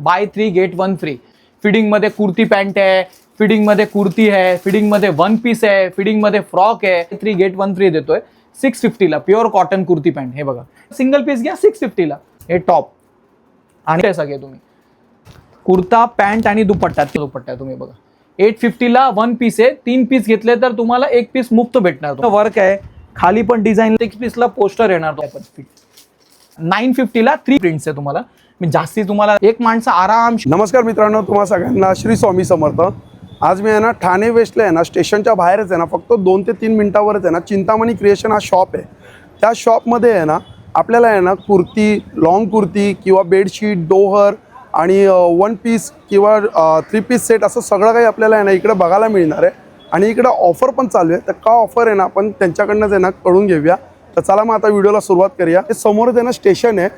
Buy three get one free. फिडिंगमध्ये kurti pant आहे फिडिंगमध्ये कुर्ती आहे फिडिंगमध्ये वन पीस आहे फिडिंगमध्ये फ्रॉक आहे. थ्री गेट वन फ्री देतोय. सिक्स फिफ्टीला प्युअर कॉटन कुर्ती पॅन्ट हे बघा. सिंगल पीस घ्या सिक्स फिफ्टीला हे टॉप आणि सगळे तुम्ही. कुर्ता पॅन्ट आणि दुपट्टा दुपट्टा तुम्ही बघा. एट फिफ्टीला वन पीस आहे. तीन पीस घेतले तर तुम्हाला एक पीस मुक्त भेटणार. वर्क आहे. खाली पण डिझाईन सिक्स पीसला पोस्टर येणार. नाईन फिफ्टीला थ्री प्रिंट्स आहे तुम्हाला. मी जास्ती तुम्हाला एक माणसं आराम नमस्कार मित्रांनो तुम्हा सगळ्यांना श्री स्वामी समर्थ आज मी आहे ना ठाणे वेस्टला आहे ना स्टेशनच्या बाहेरच आहे ना फक्त दोन ते तीन मिनिटावरच आहे ना चिंतामणी क्रिएशन हा शॉप आहे त्या शॉपमध्ये आहे ना आपल्याला आहे ना कुर्ती लॉंग कुर्ती किंवा बेडशीट डोहर आणि वन पीस किंवा थ्री पीस सेट असं सगळं काही आपल्याला आहे ना इकडे बघायला मिळणार आहे आणि इकडं ऑफर पण चालू आहे तर का ऑफर आहे ना आपण त्यांच्याकडनंच आहे ना कळून घेऊया तर चला मग आता व्हिडिओला सुरुवात करूया हे समोरच आहे ना स्टेशन आहे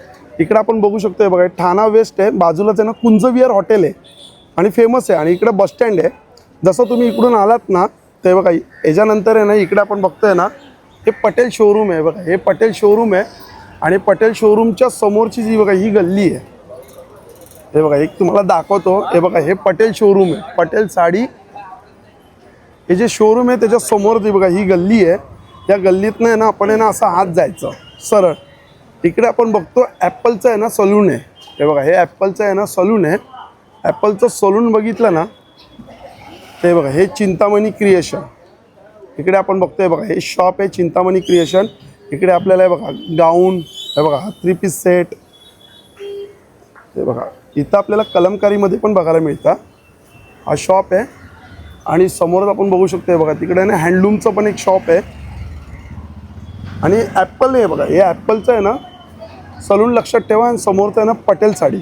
इकडे आपण बघू शकतोय बघा ठाणा वेस्ट आहे बाजूलाच आहे ना कुंजविहार हॉटेल आहे आणि फेमस आहे. आणि इकडे बसस्टँड आहे. जसं तुम्ही इकडून आलात ना ते बघा याच्यानंतर आहे ना इकडे आपण बघतोय ना हे पटेल शोरूम आहे बघा. हे पटेल शोरूम आहे आणि पटेल शोरूमच्या समोरची जी बघा ही गल्ली आहे. हे बघा एक तुम्हाला दाखवतो. हे बघा हे पटेल शोरूम आहे. पटेल साडी. हे जे शोरूम आहे त्याच्यासमोर जी बघा ही गल्ली आहे. या गल्लीतनं आहे ना आपण आहे ना असं हात जायचं. सरळ. इकडे आपण बघतो ॲपलचं आहे ना सलून आहे. हे बघा हे ॲपलचं आहे ना सलून आहे. ॲपलचं सलून बघितलं ना ते बघा हे चिंतामणी क्रिएशन इकडे आपण बघतोय बघा हे शॉप आहे चिंतामणी क्रिएशन इकडे आपल्याला हे बघा गाऊन हे बघा थ्री पीस सेट ते बघा इथं आपल्याला कलमकारीमध्ये पण बघायला मिळतं. हा शॉप आहे. आणि समोरच आपण बघू शकतो हे बघा तिकडे ना हँडलूमचं पण एक शॉप आहे. आणि ॲपल आहे बघा हे ॲपलचं आहे ना सलून लक्षात ठेवा आणि समोरचं आहे ना पटेल साडी.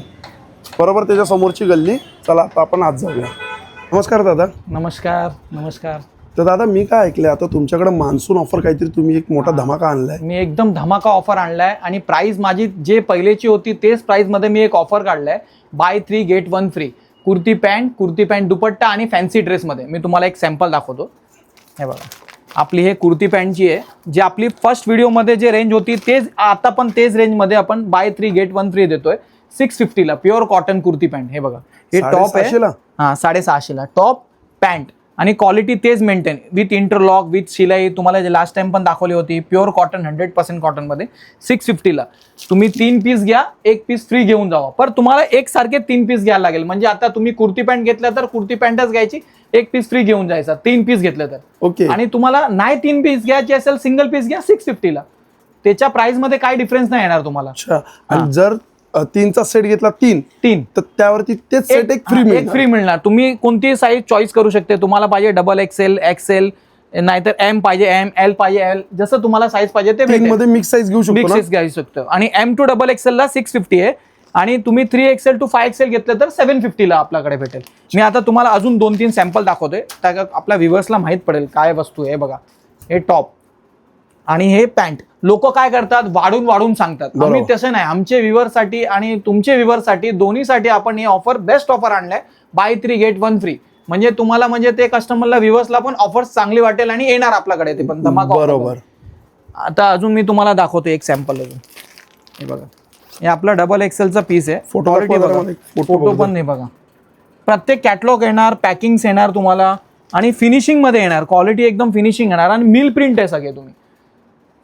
बरोबर त्याच्या समोरची गल्ली. चला आता आपण आज जाऊया. नमस्कार दादा. नमस्कार नमस्कार. तर दादा मी काय ऐकलं आता तुमच्याकडे मान्सून ऑफर काहीतरी तुम्ही एक मोठा धमाका आणलाय. मी एकदम धमाका ऑफर आणलाय आणि प्राइस माझी जे पहिलेची होती तेच प्राइसमध्ये मी एक ऑफर काढलाय. Buy three get one free kurti pant kurti pant dupatta आणि फॅन्सी ड्रेसमध्ये मी तुम्हाला एक सॅम्पल दाखवतो. हे बघा. आपली हे कुर्ती पॅन्टची आहे जी आपली फर्स्ट व्हिडिओमध्ये जे रेंज होती तेच आता पण तेच रेंजमध्ये आपण buy three get one free देतोय. सिक्स फिफ्टीला प्युअर कॉटन कुर्ती पॅन्ट. हे बघा. हे टॉप आहे? हां साडेसहाशेला टॉप पॅन्ट आणि क्वालिटी तेच मेंटेन विथ इंटरलॉक विथ शिलाई तुम्हाला जे लास्ट टाइम पण दाखवली होती प्युअर कॉटन हंड्रेड पर्सेंट कॉटनमध्ये सिक्स फिफ्टीला तुम्ही तीन पीस घ्या एक पीस फ्री घेऊन जावा. पण तुम्हाला एक सारखे तीन पीस घ्यायला लागेल. म्हणजे आता तुम्ही कुर्ती पॅन्ट घेतल्या तर कुर्ती पॅन्टच घ्यायची एक पीस फ्री घेऊन जायचा तीन पीस घेतलं तर. ओके आणि तुम्हाला नाही तीन पीस घ्यायची असेल सिंगल पीस घ्या सिक्स फिफ्टीला त्याच्या प्राइसमध्ये काय डिफरन्स नाही येणार तुम्हाला. जर तीनचा सेट घेतला तीन. तीन. तर त्यावरती तेच सेट एक फ्री एक फ्री मिळणार. तुम्ही कोणतीही साईज चॉईस करू शकते. तुम्हाला पाहिजे डबल एक्सेल एक्सेल नाहीतर एम पाहिजे एम एल पाहिजे एल जसं तुम्हाला साईज पाहिजे ते मध्ये मिक्स साईज घेऊ शकतो मिक्स साईज घ्यायला शकतो. आणि एम टू डबल एक्सेल ला सिक्स फिफ्टी आहे. आणि तुम्ही three XL to five XL घेतलं तर सेव्हन फिफ्टीला आपल्याकडे भेटेल. मी आता तुम्हाला अजून दोन तीन सॅम्पल दाखवतोय. त्या आपल्या व्ह्युअर्सला माहीत पडेल काय वस्तू आहे बघा. हे टॉप आणि हे पॅन्ट लोक काय करतात? वाढून वाढून सांगतात. आम्ही तसं नाही. आमचे व्ह्युअरसाठी आणि तुमचे व्ह्युअरसाठी दोन्हीसाठी आपण हे ऑफर बेस्ट ऑफर आणलाय. Buy three get one free म्हणजे तुम्हाला म्हणजे ते कस्टमरला व्ह्युअर्सला पण ऑफर्स चांगली वाटेल आणि येणार आपल्याकडे ते पण धमाका बरोबर. आता अजून मी तुम्हाला दाखवतो एक सॅम्पल अजून. हे बघा. हे आपला डबल एक्सेलचा पीस आहे. फोटो बघू. पण नाही बघा. प्रत्येक कॅटलॉग येणार पॅकिंग्स येणार तुम्हाला आणि फिनिशिंगमध्ये येणार. क्वालिटी एकदम फिनिशिंग येणार आणि मिल प्रिंट आहे सगळे तुम्ही.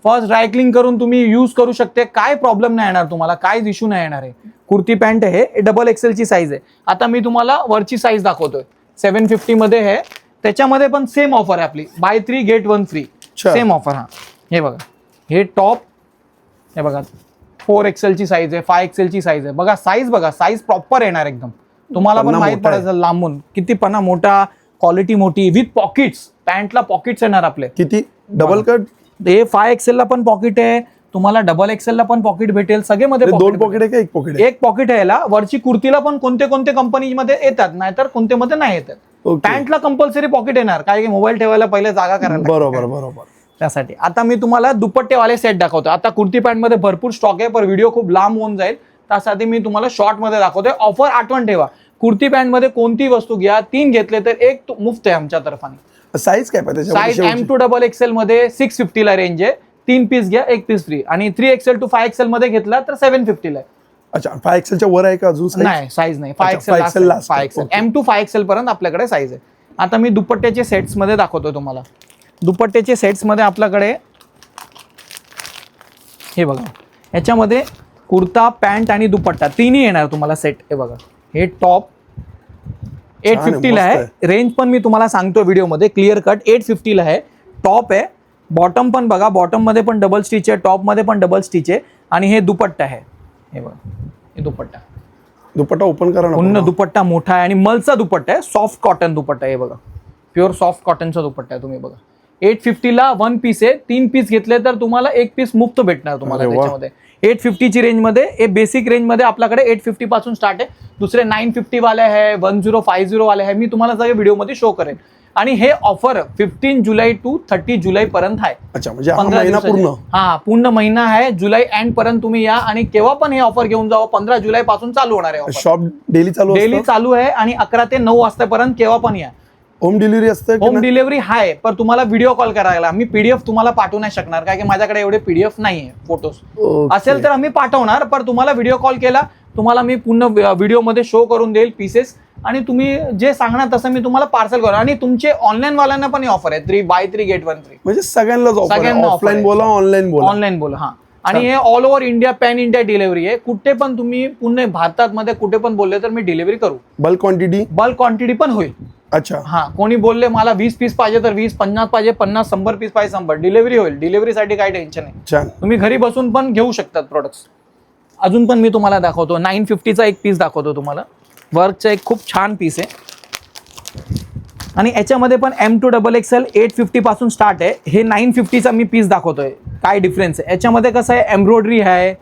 फर्स्ट ड्रायक्लिंग करून तुम्ही यूज करू शकते. काय प्रॉब्लेम नाही येणार तुम्हाला काहीच इश्यू नाही येणार आहे. कुर्ती पॅन्ट हे डबल एक्सेलची साईज आहे. आता मी तुम्हाला वरची साईज दाखवतोय. सेव्हन फिफ्टी मध्ये आहे त्याच्यामध्ये पण सेम ऑफर आहे आपली. Buy three get one free. Same offer हा. हे बघा. हे टॉप हे बघा. फोर एक्सेलची साईज आहे फाय एक्सेलची साईज आहे. बघा साईज बघा साईज प्रॉपर येणार एकदम. तुम्हाला पण माहीत. पडायचं लांबून. किती पणा मोठा क्वालिटी मोठी विथ पॉकेट्स पॅन्टला पॉकेट्स येणार आपले. किती? डबल कट हे फाय एक्सेलला पण पॉकेट आहे. तुम्हाला डबल एक्सेलला पण पॉकेट भेटेल. सगळे मध्ये दोन पॉकेट आहे का? एक पॉकेट एक पॉकेट आहे याला. वरची कुर्तीला पण कोणते कोणते कंपनीमध्ये येतात? नाहीतर कोणते मध्ये नाही येतात. पॅन्टला कंपल्सरी पॉकेट येणार. काय की मोबाईल ठेवायला पहिले जागा करायला. बरोबर बरोबर. त्यासाठी. आता मी तुम्हाला दुपट्टेवाले सेट दाखवतो. आता कुर्ती पॅन्टमध्ये भरपूर स्टॉक आहे पण व्हिडिओ खूप लांब होऊन जाईल. त्यासाठी मी तुम्हाला शॉर्टमध्ये दाखवतोय. ऑफर आठवण ठेवा. कुर्ती पॅन्टमध्ये कोणती वस्तू घ्या तीन घेतले तर एक मुफ्त आहे आमच्या तर्फाने. साईज काय पाहिजे size M to double XL मध्ये सिक्स फिफ्टीला रेंज आहे. तीन पीस घ्या एक पीस फ्री आणि three XL to five XL मध्ये घेतला तर सेव्हन फिफ्टीला आहे. अच्छा फाय एक्सेलच्या वर आहे का अजून? नाही साईज नाही. फाय अच्छा, 5XL XL five. XL. M to five XL पर्यंत आपल्याकडे साईज आहे. आता मी दुपट्ट्याचे सेट्समध्ये दाखवतो तुम्हाला. दुपट्ट्याचे सेट्समध्ये आपल्याकडे हे बघा. याच्यामध्ये कुर्ता पॅन्ट आणि दुपट्टा. तिन्ही येणार तुम्हाला सेट हे बघा. हे टॉप एट फिफ्टीला आहे. रेंज पण मी तुम्हाला सांगतो व्हिडिओमध्ये क्लिअर कट एट फिफ्टीला आहे. टॉप आहे. बॉटम पण बघा बॉटममध्ये पण डबल स्टिच आहे टॉपमध्ये पण डबल स्टिच आहे. आणि हे दुपट्टा आहे. हे बघा हे दुपट्टा. दुपट्टा ओपन करा पूर्ण. दुपट्टा मोठा आहे आणि मलचा दुपट्टा आहे. सॉफ्ट कॉटन दुपट्टा आहे बघा. प्युअर सॉफ्ट कॉटनचा दुपट्टा आहे तुम्ही बघा. एट फिफ्टीला वन पीस आहे. तीन पीस घेतले तर तुम्हाला एक पीस मुक्त भेटणार तुम्हाला. त्याच्यामध्ये. एट फिफ्टीची रेंजमध्ये हे बेसिक रेंजमध्ये आपल्याकडे एट फिफ्टी पासून स्टार्ट आहे. दुसरे नाईन फिफ्टी वाले आहे वन झिरो फाय झिरो वाले आहे मी तुम्हाला सगळे व्हिडिओमध्ये शो करेन. आणि हे offer fifteen July to thirty July पर्यंत आहे. अच्छा म्हणजे हा पंधरा. पूर्ण. हा पूर्ण महिना आहे जुलै एंड पर्यंत तुम्ही या आणि केव्हा पण हे ऑफर घेऊन जावं पंधरा जुलै पासून चालू होणार आहे. शॉप डेली चालू डेली चालू आहे आणि अकरा ते नऊ वाजतापर्यंत केव्हा पण या. होम डिलिव्हरी असतं होम? डिलिव्हरी आहे पण तुम्हाला व्हिडिओ कॉल करायला मी पीडीएफ तुम्हाला पाठवू नाही शकणार कारण की माझ्याकडे एवढे पीडीएफ नाहीये फोटोज. असेल तर आम्ही पाठवणार पण तुम्हाला व्हिडिओ कॉल केला तुम्हाला मी पूर्ण व्हिडिओमध्ये शो करून देईल पीसेस आणि तुम्ही जे सांगणार तसं मी तुम्हाला पार्सल करू. आणि तुमचे ऑनलाईन वाल्यांना पण ऑफर आहे. Three buy three get one three म्हणजे सगळ्यांनाच सगळ्यांना ऑफलाईन. बोला ऑनलाईन बोला. ऑनलाईन बोल हा. आणि हे all over India pan India delivery आहे. कुठे पण तुम्ही पूर्ण भारतात मध्ये कुठे पण बोलले तर मी डिलिव्हरी करू. बल्क क्वांटिटी बल्क क्वांटिटी पण होईल. अच्छा. हा कोणी बोलले मला वीस पीस पाहिजे तर वीस पन्नास पाहिजे पन्नास शंभर पीस पाहिजे शंभर. डिलिव्हरी होईल. डिलिव्हरीसाठी काही टेन्शन नाही. तुम्ही घरी बसून पण घेऊ शकतात प्रोडक्ट्स अजून पण मी तुम्हाला दाखवतो. नाईन फिफ्टीचा एक पीस दाखवतो तुम्हाला. वर्कचा एक खूप छान पीस आहे. आणि याच्यामध्ये पण M to double XL eight fifty पासून स्टार्ट आहे. हे नाईन फिफ्टीचा मी पीस दाखवतोय. काय डिफरन्स आहे? याच्यामध्ये कसं आहे? एम्ब्रॉयडरी आहे.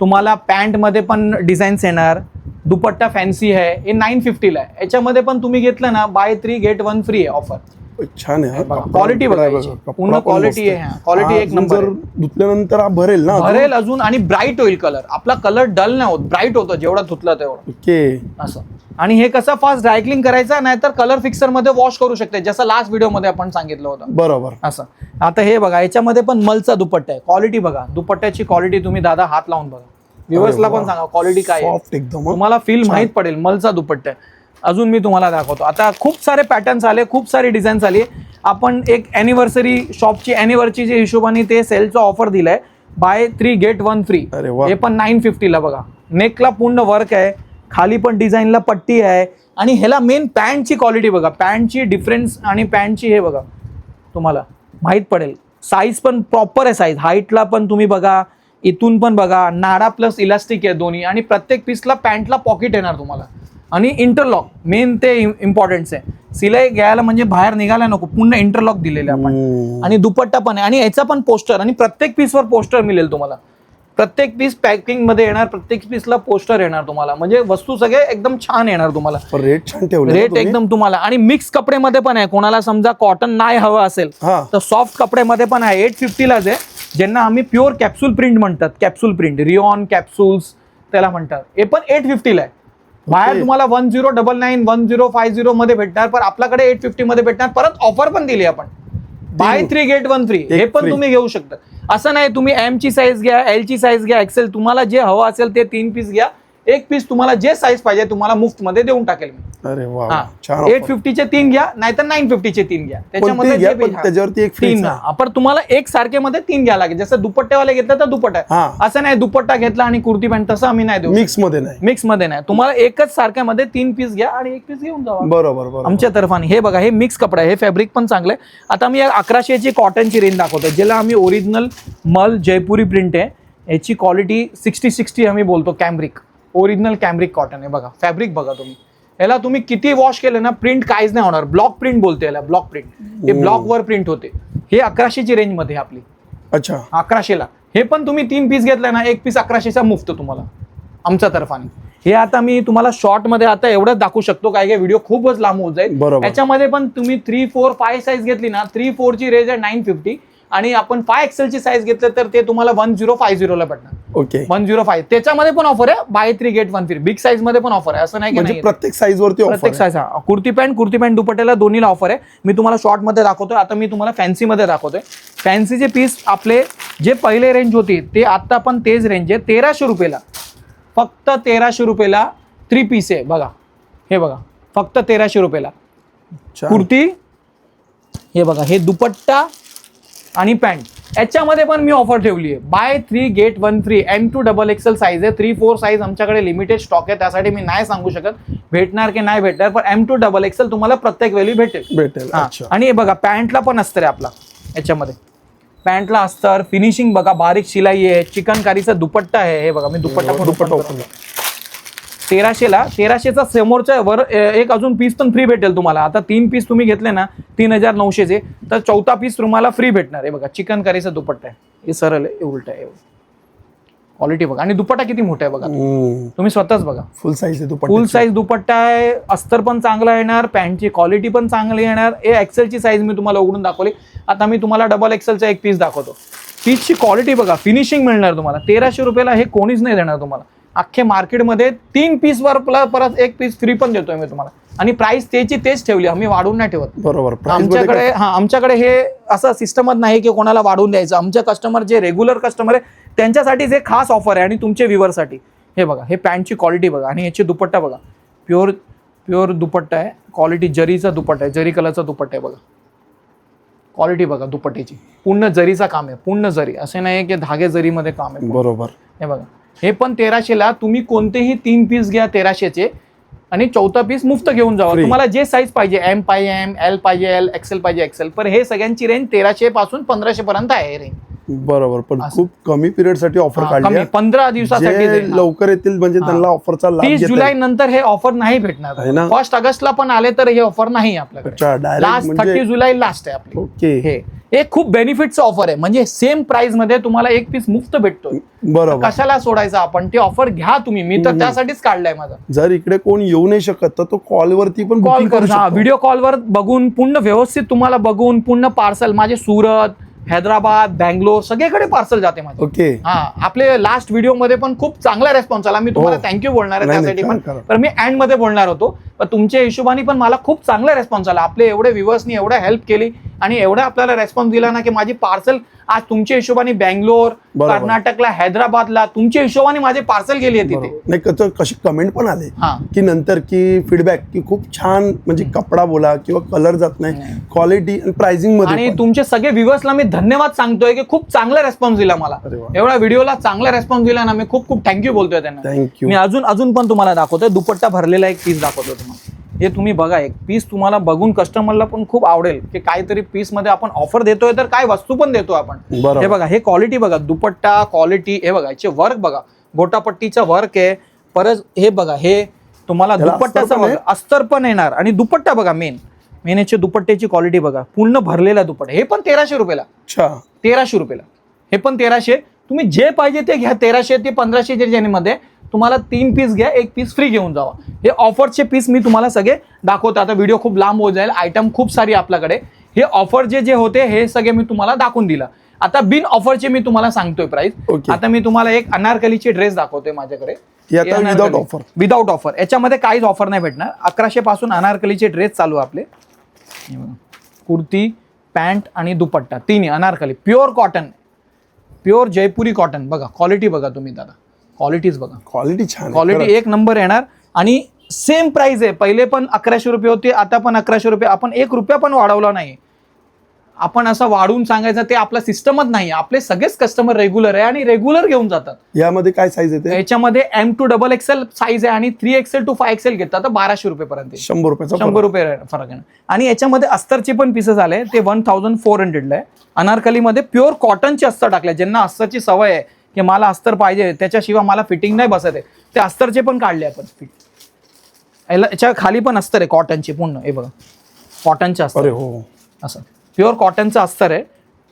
तुम्हाला पॅन्टमध्ये पण डिझाईन्स येणार दुपट्टा फॅन्सी आहे हे नाईन फिफ्टीला आहे. याच्यामध्ये पण तुम्ही घेतलं ना buy three get one free आहे ऑफर छान आहे हा. बघा. कपडा पूर्ण पण मस्त आहे, हा, एक अजून जर धुतल्यानंतर हा भरेल ना भरेल अजून आणि ब्राईट होईल कलर आपला कलर डल नाही होत ब्राईट होतो जेवढा धुतला तेवढा. ओके. असं. आणि हे कसं फास्ट ड्रायक्लिंग करायचं नाहीतर कलर फिक्सरमध्ये वॉश करू शकते जसं लास्ट व्हिडिओमध्ये आपण सांगितलं होतं. बरोबर. असं. आता हे बघा याच्यामध्ये पण मलचा दुपट्टा आहे. क्वालिटी बघा. दुपट्ट्याची क्वालिटी तुम्ही दादा हात लावून बघा. व्ह्युअर्सला पण सांगा क्वालिटी काय आहे. सॉफ्ट एकदम हा. तुम्हाला फील माहीत पडेल मलचा दुपट्टा आहे. अजून मी तुम्हाला दाखवतो. आता खूप सारे पॅटर्न्स आले खूप सारी डिझाईन्स आली. आपण एक अॅनिव्हर्सरी शॉपची अॅनिव्हर्सरीच्या हिशोबाने ते सेलचा ऑफर दिलाय. Buy three get one free. हे पण नाईन फिफ्टीला बघा. नेकला पूर्ण वर्क आहे. खाली पण डिझाईनला पट्टी आहे. आणि ह्याला मेन पॅन्टची क्वालिटी बघा. पॅन्टची डिफरन्स आणि पॅन्टची हे बघा. तुम्हाला माहीत पडेल. साईज पण प्रॉपर आहे साईज हाईटला पण तुम्ही बघा. इथून पण बघा. नाडा प्लस इलास्टिक आहे दोन्ही. आणि प्रत्येक पीसला पॅन्टला पॉकेट येणार तुम्हाला. आणि इंटरलॉक मेन ते इम्पॉर्टन्स आहे. सिलाई घ्यायला म्हणजे बाहेर निघायला नको पूर्ण इंटरलॉक दिलेले आपण. हम्म. आणि दुपट्टा पण आहे. आणि याचा पण पोस्टर आणि प्रत्येक पीसवर पोस्टर मिळेल तुम्हाला. प्रत्येक पीस पॅकिंगमध्ये येणार प्रत्येक पीसला पोस्टर येणार तुम्हाला. म्हणजे वस्तू सगळे एकदम छान येणार तुम्हाला. रेट छान ठेवले रेट एकदम तुम्हाला. आणि मिक्स कपड्यामध्ये पण आहे. कोणाला समजा कॉटन नाही हवं असेल हा. तर सॉफ्ट कपड्यामध्ये पण आहे. एट फिफ्टीलाच आहे. ज्यांना आम्ही प्युअर कॅप्सूल प्रिंट म्हणतात. कॅप्सूल प्रिंट रिओन कॅप्सूल्स त्याला म्हणतात. हे पण एट फिफ्टीला आहे. बाहेर. तुम्हाला one zero double nine one zero five zero मध्ये भेटणार पण आपल्याकडे एट फिफ्टी मध्ये भेटणार परत ऑफर पण दिली आपण. Buy three get one three हे पण. तुम्ही घेऊ शकता. असं नाही तुम्ही एम ची साईज घ्या एल ची साईज घ्या एक्सेल तुम्हाला जे हवं असेल ते तीन पीस घ्या. एक पीस तुम्हाला जे साईज पाहिजे तुम्हाला मुफ्त मध्ये देऊन टाकेल मी. अरे वा एट. फिफ्टीचे तीन घ्या नाहीतर नाईन फिफ्टीचे तीन घ्या. त्याच्यावरती एक तीन पण तुम्हाला एक सारखेमध्ये तीन घ्या लागेल. जसं दुपट्ट्यावाले घेतलं तर दुपट्टा. हा. असं नाही दुपट्टा घेतला आणि कुर्ती पॅन्ट तसं आम्ही नाही देऊ मिक्समध्ये नाही. मिक्समध्ये नाही. तुम्हाला एकच सारख्यामध्ये तीन पीस घ्या आणि एक पीस घेऊन जावा. बरोबर बरोबर. आमच्या तर्फाने. हे बघा हे मिक्स कपडा आहे. हे फॅब्रिक पण चांगलं आहे. आता मी अकराशेची कॉटनची रेंज दाखवतो ज्याला आम्ही ओरिजिनल मल जयपुरी प्रिंट आहे. याची क्वालिटी सिक्स्टी सिक्स्टी आम्ही बोलतो कॅम्ब्रिक ओरिजिनल कॅम्ब्रिक कॉटन आहे बघा फॅब्रिक बघा तुम्ही. याला तुम्ही किती वॉश केलं ना प्रिंट काहीच नाही होणार. ब्लॉक प्रिंट बोलते याला ब्लॉक प्रिंट हे ब्लॉक वर प्रिंट होते. हे अकराशेची रेंजमध्ये आपली. अच्छा. अकराशेला. हे पण तुम्ही तीन पीस घेतलं ना एक पीस अकराशेचा मुफ्त तुम्हाला आमच्या तर्फाने. हे आता मी तुम्हाला शॉर्टमध्ये आता एवढंच दाखवू शकतो काय काय व्हिडिओ खूपच लांब होत जाईल. याच्यामध्ये पण तुम्ही थ्री फोर फाय साईज घेतली ना थ्री फोर ची रेंज आहे नाईन फिफ्टी आणि आपण फाय एक्सेल ची साईज घेतलं तर ते तुम्हाला वन झिरो फाय झिरोला भेटणार ओके वन झिरो फाय त्याच्यामध्ये पण ऑफर आहे. Buy three get one three big साईजमध्ये पण ऑफर आहे. असं नाही की म्हणजे प्रत्येक साईज वरती प्रत्येक साईज हा. कुर्ती पॅन्ट कुर्ती पॅन्ट दुपट्ट्याला दोन्हीला ऑफर आहे. मी तुम्हाला शॉर्टमध्ये दाखवतोय. आता मी तुम्हाला फॅन्सी मध्ये दाखवतोय. फॅन्सीचे पीस आपले जे पहिले रेंज होती ते आता पण तेच रेंज आहे. तेराशे रुपयाला. फक्त तेराशे रुपयाला थ्री पीस आहे. बघा. हे बघा. फक्त तेराशे रुपयाला. कुर्ती हे बघा. हे दुपट्टा आणि पॅन्ट. याच्यामध्ये पण मी ऑफर ठेवली आहे buy three get one free M to double XL size आहे. थ्री फोर साईज आमच्याकडे लिमिटेड स्टॉक आहे. त्यासाठी मी नाही सांगू शकत. भेटणार की नाही भेटणार पण एम टू डबल एक्सेल तुम्हाला प्रत्येक वेळी भेटेल. भेटेल. हा. अच्छा. आणि हे बघा पॅन्टला पण असतं रे आपला याच्यामध्ये. पॅन्टला अस्तर फिनिशिंग बघा बारीक शिलाई आहे चिकनकारीचा दुपट्टा आहे. हे बघा मी दुपट्टा पण दुपट्टा open open करतो. तेराशेला तेराशेचा समोरच्या वर एक अजून पीस पण फ्री भेटेल तुम्हाला. आता तीन पीस तुम्ही घेतले ना तीन हजार नऊशेचे तर चौथा पीस तुम्हाला फ्री भेटणार आहे बघा. चिकन करीचा दुपट्टा आहे. हे सरळ आहे उलट आहे. क्वालिटी बघा. आणि दुपट्टा किती मोठा आहे बघा. तुम्ही स्वतःच बघा. फुल साईज दुपट्टा. फुल साईज दुपट्टा आहे. अस्तर पण चांगला येणार पॅन्टची क्वालिटी पण चांगली येणार. हे एक्सेलची साईज मी तुम्हाला उघडून दाखवली. आता मी तुम्हाला डबल एक्सेलचा एक पीस दाखवतो. पीसची क्वालिटी बघा. फिनिशिंग मिळणार तुम्हाला. तेराशे रुपयाला हे कोणीच नाही देणार तुम्हाला. अख्खे मार्केटमध्ये तीन पीस वर परत एक पीस फ्री पण देतोय मी तुम्हाला. आणि प्राइस त्याची तेच ठेवली आम्ही वाढवून नाही ठेवत. बरोबर आमच्याकडे हा आमच्याकडे हे असं सिस्टमच नाही की कोणाला वाढवून द्यायचं. आमच्या कस्टमर जे रेग्युलर कस्टमर आहे त्यांच्यासाठी जे खास ऑफर आहे आणि तुमचे व्ह्युअरसाठी हे बघा हे पॅन्टची क्वालिटी बघा आणि याची दुपट्टा बघा. प्युअर प्युअर दुपट्टा आहे. क्वालिटी जरीचा दुपट्टा आहे जरी कलरचा दुपट्टा आहे बघा. क्वालिटी बघा दुपट्ट्याची पूर्ण जरीचा काम आहे पूर्ण जरी. असे नाही की धागे जरीमध्ये काम आहे. बरोबर. हे बघा. हे पण तेराशेला तुम्ही कोणतेही तीन पीस घ्या तेराशेचे आणि चौथा पीस मुफ्त घेऊन जावा. Free. तुम्हाला जे साईज पाहिजे एम पाहिजे एम एल पाहिजे एल एक्सेल पाहिजे एक्सेल पण हे सगळ्यांची रेंज तेराशे पासून पंधराशे पर्यंत आहे रेंज बरोबर पण. खूप कमी पिरियडसाठी ऑफर काढली. पंधरा दिवसासाठी लवकर येतील म्हणजे त्यांना ऑफरचा तीस जुलै. नंतर हे ऑफर नाही आहे भेटणार ना? फर्स्ट ऑगस्टला पण आले तर हे ऑफर नाही आपल्याकडे. लास्ट थर्टी म्हणजे जुलै लास्ट आहे आपली. ओके. हे एक खूप बेनिफिटचं ऑफर आहे. म्हणजे सेम प्राइसमध्ये तुम्हाला एक पीस मुफ्त भेटतोय. बरोबर. कशाला सोडायचं आपण? ते ऑफर घ्या तुम्ही. मी तर त्यासाठीच काढलाय माझा. जर इकडे कोण येऊ नाही शकत तर तो कॉल वरती पण कॉल करू. व्हिडिओ कॉलवर बघून पूर्ण व्यवस्थित तुम्हाला बघून पूर्ण पार्सल माझे सुरत हैदराबाद बँगलोर सगळीकडे पार्सल जाते माझे. ओके. हा आपले लास्ट व्हिडिओमध्ये पण खूप चांगला रेस्पॉन्स आला. मी तुम्हाला हो. थँक्यू बोलणार आहे त्यासाठी पण. पण मी एंडमध्ये बोलणार होतो. पण तुमच्या हिशोबाने पण मला खूप चांगला रेस्पॉन्स आला आपले एवढे व्ह्युअर्सनी एवढ्या हेल्प केली आणि एवढा आपल्याला रेस्पॉन्स दिला ना की माझी पार्सल आज तुमच्या हिशोबाने बँगलोर. कर्नाटकला हैदराबादला तुमच्या हिशोबाने माझे पार्सल गेली आहे तिथे. नाही कसं- कशी कमेंट पण आले हा की नंतर की फीडबॅक की खूप छान म्हणजे कपडा बोला किंवा कलर जात नाही. क्वालिटी आणि प्राइसिंगमध्ये आणि. तुमचे सगळे व्ह्युअर्सला मी धन्यवाद सांगतोय की खूप चांगला रेस्पॉन्स दिला मला. एवढा व्हिडिओला चांगला रेस्पॉन्स दिला ना मी खूप खूप थँक्यू बोलतोय त्यांना थँक्यू मी अजून अजून पण तुम्हाला दाखवतोय दुपट्टा भरलेला एक पीस तुम्हाला हे तुम्ही बघा एक पीस तुम्हाला बघून कस्टमरला पण खूप आवडेल की काहीतरी पीसमध्ये आपण ऑफर देतोय तर काय वस्तू पण देतो आपण. हे बघा हे क्वालिटी बघा दुपट्टा क्वालिटी हे बघा याचे वर्क बघा गोटापट्टीचं वर्क आहे. परत हे बघा हे तुम्हाला दुपट्ट्याचं अस्तर पण येणार आणि दुपट्टा बघा मेन मेन याचे दुपट्ट्याची क्वालिटी बघा पूर्ण भरलेला दुपट्टा. हे पण तेराशे रुपयाला. अच्छा. तेराशे रुपयाला. हे पण तेराशे. तुम्ही जे पाहिजे ते घ्या तेराशे ते पंधराशे मध्ये तुम्हाला तीन पीस घ्या एक पीस फ्री घेऊन जावा. हे ऑफरचे पीस मी तुम्हाला सगळे दाखवतो. आता व्हिडिओ खूप लांब होत जाईल. आयटम खूप सारी आपल्याकडे. हे ऑफर जे जे होते हे सगळे मी तुम्हाला दाखवून दिलं. आता बिन ऑफरचे मी तुम्हाला सांगतोय प्राइस Okay. आता मी तुम्हाला एक अनारकलीचे ड्रेस दाखवतोय माझ्याकडे. without offer. विदाउट ऑफर याच्यामध्ये काहीच ऑफर नाही भेटणार. अकराशे पासून अनारकलीचे ड्रेस चालू आपले. कुर्ती पॅन्ट आणि दुपट्टा. तिन्ही. Anarkali. Pure cotton pure Jaipuri cotton बघा क्वालिटी बघा तुम्ही दादा. क्वालिटीज बघा. क्वालिटी छान. क्वालिटी. एक नंबर येणार आणि सेम प्राइस आहे. पहिले पण अकराशे रुपये होते आता पण अकराशे रुपये. आपण एक रुपया पण वाढवला नाही. आपण असं वाढवून सांगायचं ते आपला सिस्टमच नाही. आपले सगळेच कस्टमर रेग्युलर आहे आणि रेग्युलर घेऊन जातात. यामध्ये काय साईज येते याच्यामध्ये M to double XL size आहे आणि three XL to five XL घेतात. बाराशे रुपये पर्यंत. शंभर रुपयाचा शंभर रुपये फरक आहे आणि याच्यामध्ये अस्तरचे पण पीसेस आले. ते वन थाउजंड फोर हंड्रेडला आहे. अनारकलीमध्ये प्युअर कॉटनचे अस्तर टाकले. ज्यांना अस्तरची सवय आहे की मला अस्तर पाहिजे त्याच्याशिवाय मला फिटिंग नाही बसत आहे. ते अस्तरचे पण काढले आपण. फिट याला याच्या खाली पण अस्तर आहे कॉटनचे पूर्ण. हे बघा. कॉटनचे अस्तर. हो. असं. प्युअर कॉटनचं अस्तर आहे.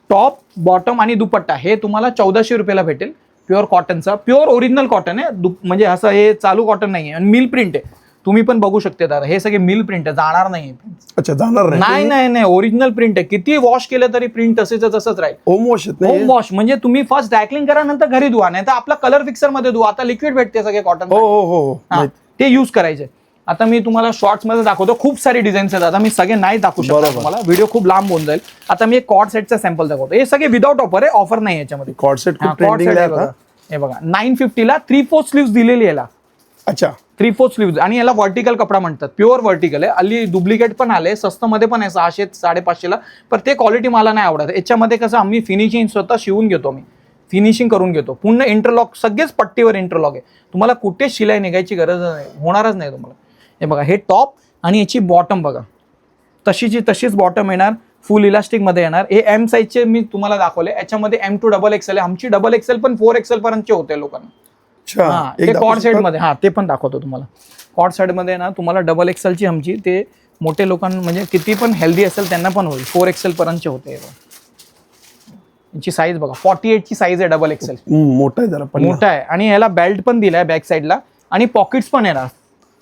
टॉप बॉटम आणि दुपट्टा. हे तुम्हाला चौदाशे रुपयाला भेटेल. प्युअर कॉटनचा प्युअर ओरिजिनल कॉटन आहे. दु- म्हणजे असं हे चालू कॉटन नाही आहे आणि मिल प्रिंट आहे. तुम्ही पण बघू शकते दादा. हे सगळे मिल प्रिंट आहे जाणार नाही अच्छा जाणार नाही. नाही नाही ओरिजिनल प्रिंट आहे. किती वॉश केलं तरी प्रिंट तसेच तसंच राहील. होम वॉश होम वॉश म्हणजे तुम्ही फर्स्ट डायक्लिंग करा नंतर घरी धुवा. नाही तर आपला कलर फिक्सरमध्ये धुवा. आता लिक्विड भेटते सगळे कॉटन हो हो हो हो. ते यूज करायचे. आता मी तुम्हाला शॉर्ट्समध्ये दाखवतो. खूप सारी डिझाईन्स आहेत आता मी सगळे नाही दाखवू शकतो. तुम्हाला. व्हिडिओ खूप लांब होऊन जाईल. आता मी एक कॉड सेटचा सॅम्पल दाखवतो. हे सगळे विदाउट ऑफर आहे. ऑफर नाही याच्यामध्ये. कॉर्ड सेट हा, बघा. हे नाईन फिफ्टीला थ्री फोर स्लीव्ह दिलेली आहे याला. अच्छा. थ्री फोर्थ स्लीव्ह आणि याला व्हर्टिकल कपडा म्हणतात. प्युअर व्हर्टिकल आहे. हल्ली डुप्लिकेट पण आले. स्वस्तमध्ये पण आहे. सहाशे साडेपाचशेला. पण ते क्वालिटी मला नाही आवडत. याच्यामध्ये कसं आम्ही फिनिशिंग स्वतः शिवून घेतो आम्ही. फिनिशिंग करून घेतो. पूर्ण इंटरलॉक सगळेच पट्टीवर इंटरलॉक आहे. तुम्हाला कुठेच शिलाई निघायची गरज नाही. होणारच नाही तुम्हाला. हे बघा हे टॉप आणि याची बॉटम बघा. तशीची तशीच बॉटम येणार. फुल इलास्टिकमध्ये येणार. हे एम साईजचे मी तुम्हाला दाखवले. याच्यामध्ये एम टू डबल एक्सेल आहे. आमची डबल एक्सेल पण फोर एक्सेल पर्यंतचे होते लोकांना. हा ते कॉड सेट? मध्ये हा ते पण दाखवतो तुम्हाला. कॉड सेटमध्ये ना तुम्हाला डबल एक्सेलची आमची ते मोठे लोकां म्हणजे किती पण हेल्दी असेल त्यांना पण होईल. फोर एक्सेल पर्यंतचे होते. याची साईज बघा फॉर्टी एटची साईज आहे डबल एक्सेल मोठा आहे जरा पण मोठा आहे. आणि याला बेल्ट पण दिलाय बॅक साईडला आणि पॉकेट्स पण येणार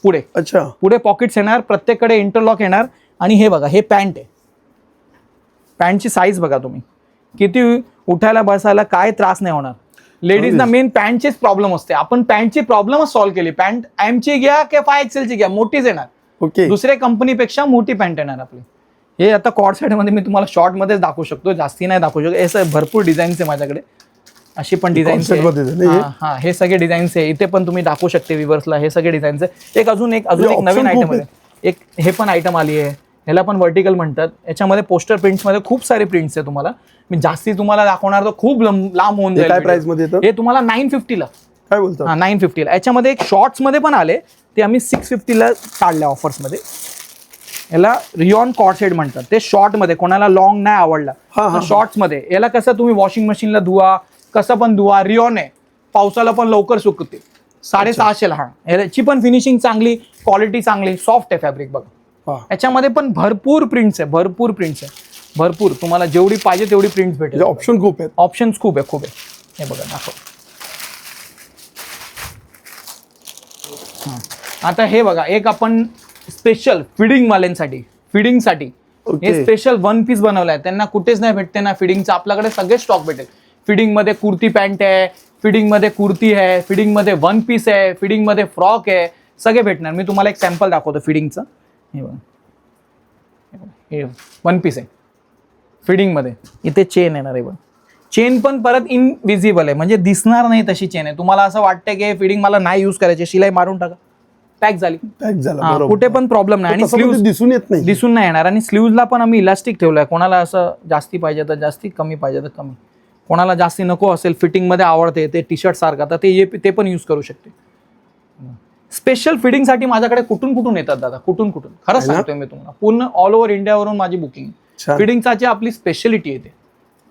पुढे. अच्छा. पुढे पॉकेट्स येणार प्रत्येककडे इंटरलॉक येणार. आणि हे बघा हे पॅन्ट आहे. पॅन्टची साईज बघा तुम्ही. किती उठायला बसायला काय त्रास नाही होणार. लेडीजना मेन पॅन्टचेच प्रॉब्लेम असते. आपण पॅन्टची प्रॉब्लेमच सॉल्व्ह केली. पॅन्ट एमची घ्या किंवा फाय एक्सेलची घ्या. मोठीच येणार. ओके दुसऱ्या कंपनीपेक्षा मोठी पॅन्ट येणार आपली. हे आता कॉडमध्ये मी तुम्हाला शॉर्ट मध्येच दाखवू शकतो. जास्ती नाही दाखवू शकतो. असं भरपूर डिझाईन्स आहे माझ्याकडे. अशी पण डिझाईन्स हे? हा हे. सगळे डिझाईन्स आहे. इथे पण तुम्ही दाखवू शकते विवर्सला हे सगळे डिझाईन्स आहे. एक अजून एक अजून एक म्हणजे नवीन option खूप आयटम आहे. एक हे पण आयटम आली आहे. ह्याला पण व्हर्टिकल म्हणतात. याच्यामध्ये पोस्टरमध्ये खूप सारे प्रिंट्स आहे तुम्हाला. मी जास्ती तुम्हाला दाखवणार तर खूप लांब लांब होऊन जाईल काय. प्राइसमध्ये हे तुम्हाला नाईन फिफ्टीला काय बोलतात हा नाईन फिफ्टीला याच्यामध्ये एक शॉर्ट्समध्ये पण आले. ते आम्ही सिक्स फिफ्टीला काढले ऑफर्समध्ये. याला रिऑन कॉर्ड सेट म्हणतात. ते शॉर्टमध्ये. कोणाला लॉंग नाही आवडला. हा. शॉर्ट्समध्ये. याला कसं तुम्ही वॉशिंग मशीनला धुवा कसं पण धुवा रिऑन आहे. पावसाला पण लवकर सुकते. साडेसहाशेला हा याची पण फिनिशिंग चांगली क्वालिटी चांगली सॉफ्ट आहे फॅब्रिक बघा. याच्यामध्ये पण भरपूर प्रिंट्स आहे भरपूर प्रिंट्स आहे. भरपूर. तुम्हाला जेवढी पाहिजे तेवढी प्रिंट्स भेटेल. ऑप्शन खूप आहेत. ऑप्शन्स खूप आहे खूप आहे हे बघा दाखव. आता हे बघा एक आपण स्पेशल फिडिंग वाल्यांसाठी फिडिंगसाठी. हे स्पेशल वन पीस बनवलाय. त्यांना कुठेच नाही भेटते ना फिडिंगचं आपल्याकडे सगळे स्टॉक भेटेल. फिडिंगमध्ये कुर्ती पॅन्ट आहे फिडिंगमध्ये कुर्ती आहे फिडिंगमध्ये वन पीस आहे फिडिंगमध्ये फ्रॉक आहे सगळे भेटणार. मी तुम्हाला एक सॅम्पल दाखवतो फिडिंगचं हे बघा. वन पीस आहे. फिडिंगमध्ये इथे चेन येणार आहे बघ. चेन पण परत इनविजिबल आहे. म्हणजे दिसणार नाही तशी चेन आहे. तुम्हाला असं वाटतं की फिडिंग मला नाही यूज करायची. शिलाई मारून टाका. पॅक झाली. पॅक झाला. कुठे पण प्रॉब्लेम नाही. आणि स्लीव्ह दिसून येत नाही. दिसून नाही येणार. आणि स्लीव्हजला पण आम्ही इलास्टिक ठेवलंय कोणाला असं जास्ती पाहिजे तर जास्ती कमी पाहिजे तर कमी. कोणाला जास्ती नको असेल फिटिंगमध्ये आवडते ते टी शर्ट सारखं. तर ते ते पण यूज करू शकते. स्पेशल फिटिंगसाठी माझ्याकडे कुठून कुठून येतात दादा? कुठून कुठून? खरंच? सांगतोय मी तुम्हाला. पूर्ण ऑल ओव्हर इंडियावरून माझी बुकिंग छान. फिटिंगची आपली स्पेशलिटी येते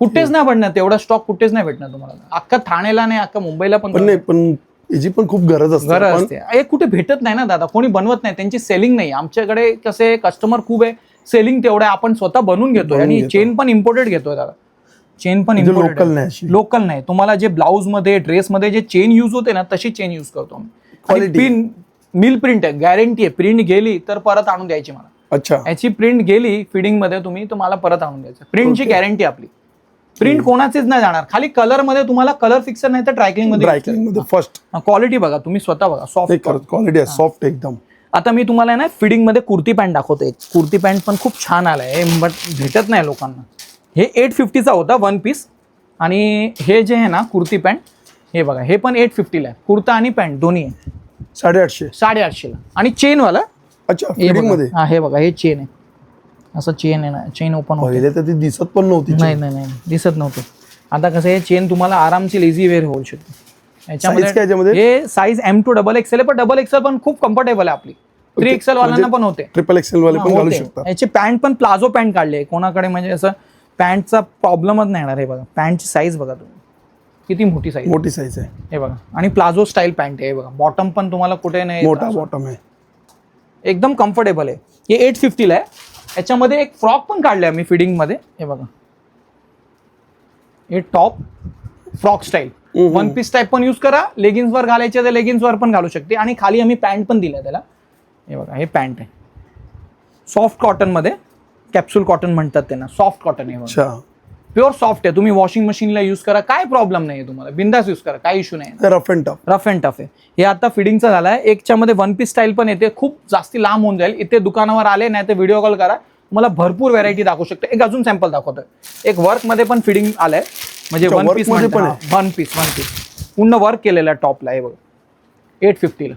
कुठेच नाही भेटणार तेवढा स्टॉक कुठेच नाही भेटणार तुम्हाला. अख्खा ठाण्याला नाही अख्खा मुंबईला पण नाही पण याची पण खूप गरज असते. गरज असते. हे कुठे भेटत नाही ना दादा? कोणी बनवत नाही. त्यांची सेलिंग नाही. आमच्याकडे कसे कस्टमर खूप आहे. सेलिंग तेवढं आहे. आपण स्वतः बनवून घेतोय. आणि. चेन पण इम्पोर्टेड घेतोय दादा. चेन पण म्हणजे इम्पोर्टेड local नाही. लोकल नाही. तुम्हाला जे ब्लाऊजमध्ये ड्रेस मध्ये जे चेन युज होते ना तशी चेन युज करतो आम्ही. पिन मिल प्रिंट आहे गॅरंटी आहे. प्रिंट गेली तर परत आणून द्यायची मला. अच्छा. याची प्रिंट गेली फिडिंगमध्ये तुम्ही तर मला परत आणून द्यायचं. प्रिंटची. गॅरंटी आपली. प्रिंट कोणाचीच नाही जाणार. खाली कलरमध्ये तुम्हाला कलर फिक्सर नाही तर ड्रायक्लिंगमध्ये मध्ये फर्स्ट क्वालिटी बघा तुम्ही स्वतः बघा सॉफ्ट क्वालिटी आहे सॉफ्ट एकदम. आता मी तुम्हाला ना फिडिंगमध्ये कुर्ती पॅन्ट दाखवते कुर्ती पॅन्ट पण खूप छान आलाय बट भेटत नाही लोकांना. हे एट फिफ्टीचा होता वन पीस आणि हे जे आहे ना कुर्ती पॅन्ट हे बघा हे पण एट फिफ्टीला आहे. कुर्ता आणि पॅन्ट दोन्ही आहे. साडेआठशे. साडेआठशेला. आणि चेनवाला अच्छा हे हा हे बघा हे चेन आहे. असं चेन आहे ना चेन ओपन होते. पहिले तर ती दिसत पण नव्हती नाही नाही नाही दिसत नव्हतं. आता कसं हे चेन तुम्हाला आरामची इझी वेअर होऊ शकते. Size काय याच्यामध्ये? हे size M to double XL आहे पण डबल एक्सेल पण खूप कम्फर्टेबल आहे आपली. थ्री. एक्सेल वाल्यांना म्हणजे पण होते. ट्रिपल एक्सेल वाले पण घालू होते. शकतात याची पॅन्ट पण प्लाझो पॅन्ट काढली. कोणाकडे म्हणजे असं पॅन्टचा प्रॉब्लेमच नाही येणार हे बघा. पॅन्टची साईज बघा तुम्ही. किती मोठी साईज मोठी साईज आहे. हे बघा. आणि प्लाझो स्टाईल पॅन्ट आहे हे बघा. बॉटम पण तुम्हाला कुठे नाही मोठा. बॉटम आहे. एकदम कम्फर्टेबल आहे. हे एट फिफ्टीला आहे. याच्यामध्ये एक फ्रॉक पण काढले आम्ही फिडिंगमध्ये हे बघा. हे top frock style. One piece type पण यूज करा. लेगिन्स वर घालायचे तर लेगिन्स वर पण घालू शकते. आणि खाली आम्ही पॅन्ट पण दिलं त्याला. हे बघा हे पॅन्ट आहे. सॉफ्ट कॉटनमध्ये कॅप्सूल कॉटन म्हणतात त्यांना. सॉफ्ट कॉटन आहे अच्छा. प्युअर सॉफ्ट आहे. तुम्ही वॉशिंग मशीनला यूज करा. काय प्रॉब्लेम नाही तुम्हाला? बिंदास यूज करा. काय इश्यू नाही rough and tough rough and tough आहे. हे आता फिडिंगचं झालं आहे एकच्या मध्ये वन पीस स्टाईल पण येते. खूप जास्ती लांब होऊन जाईल. इथे दुकानावर आले नाही तर व्हिडिओ कॉल करा. मला भरपूर व्हरायटी दाखवू शकतो. एक अजून सॅम्पल दाखवतोय. एक वर्कमध्ये पण फिडिंग आलंय. म्हणजे वन पीसमध्ये पण? वन पीस वन पीस पूर्ण वर्क केलेलं आहे टॉपला हे बघा. एट फिफ्टीला